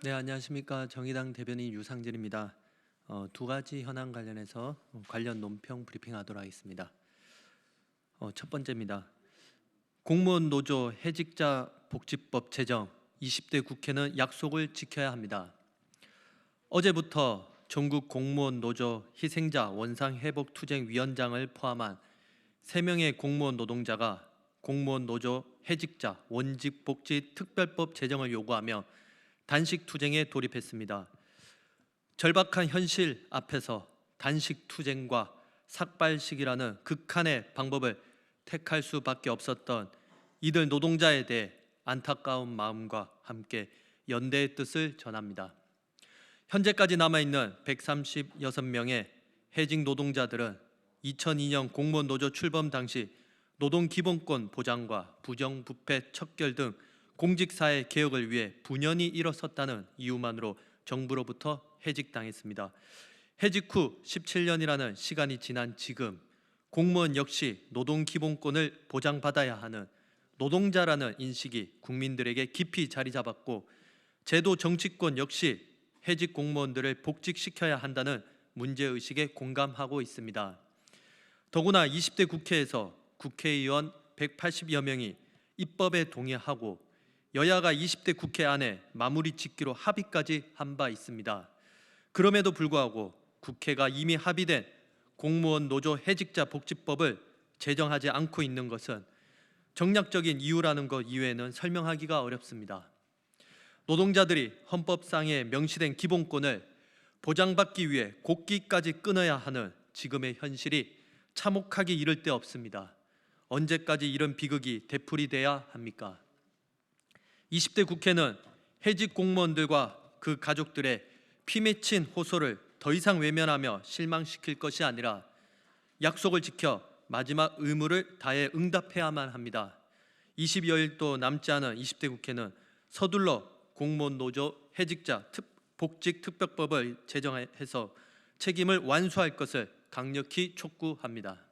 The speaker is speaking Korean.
네, 안녕하십니까. 정의당 대변인 유상진입니다. 어, 두 가지 현안 관련해서 관련 논평 브리핑하도록 하겠습니다. 어, 첫 번째입니다. 공무원 노조 해직자 복지법 제정 20대 국회는 약속을 지켜야 합니다. 어제부터 전국 공무원 노조 희생자 원상 회복 투쟁 위원장을 포함한 3명의 공무원 노동자가 공무원 노조 해직자 원직 복지 특별법 제정을 요구하며 단식 투쟁에 돌입했습니다. 절박한 현실 앞에서 단식 투쟁과 삭발식이라는 극한의 방법을 택할 수밖에 없었던 이들 노동자에 대해 안타까운 마음과 함께 연대의 뜻을 전합니다. 현재까지 남아 있는 136명의 해직 노동자들은 2002년 공무원 노조 출범 당시 노동 기본권 보장과 부정부패 척결 등 공직사회 개혁을 위해 분연히 일어섰다는 이유만으로 정부로부터 해직당했습니다. 해직 후 17년이라는 시간이 지난 지금 공무원 역시 노동 기본권을 보장받아야 하는 노동자라는 인식이 국민들에게 깊이 자리 잡았고 제도 정치권 역시 해직 공무원들을 복직시켜야 한다는 문제 의식에 공감하고 있습니다. 더구나 20대 국회에서 국회의원 180여 명이 입법에 동의하고 여야가 20대 국회 안에 마무리 짓기로 합의까지 한 바 있습니다. 그럼에도 불구하고 국회가 이미 합의된 공무원 노조 해직자 복지법을 제정하지 않고 있는 것은 정략적인 이유라는 것 이외에는 설명하기가 어렵습니다. 노동자들이 헌법상에 명시된 기본권을 보장받기 위해 곡기까지 끊어야 하는 지금의 현실이 참혹하기 이를 데 없습니다. 언제까지 이런 비극이 되풀이돼야 합니까? 20대 국회는 해직 공무원들과 그 가족들의 피 맺힌 호소를 더 이상 외면하며 실망시킬 것이 아니라 약속을 지켜 마지막 의무를 다해 응답해야만 합니다. 20여일도 남지 않은 20대 국회는 서둘러 공무원 노조 해직자 특, 복직 특별법을 제정해서 책임을 완수할 것을 강력히 촉구합니다.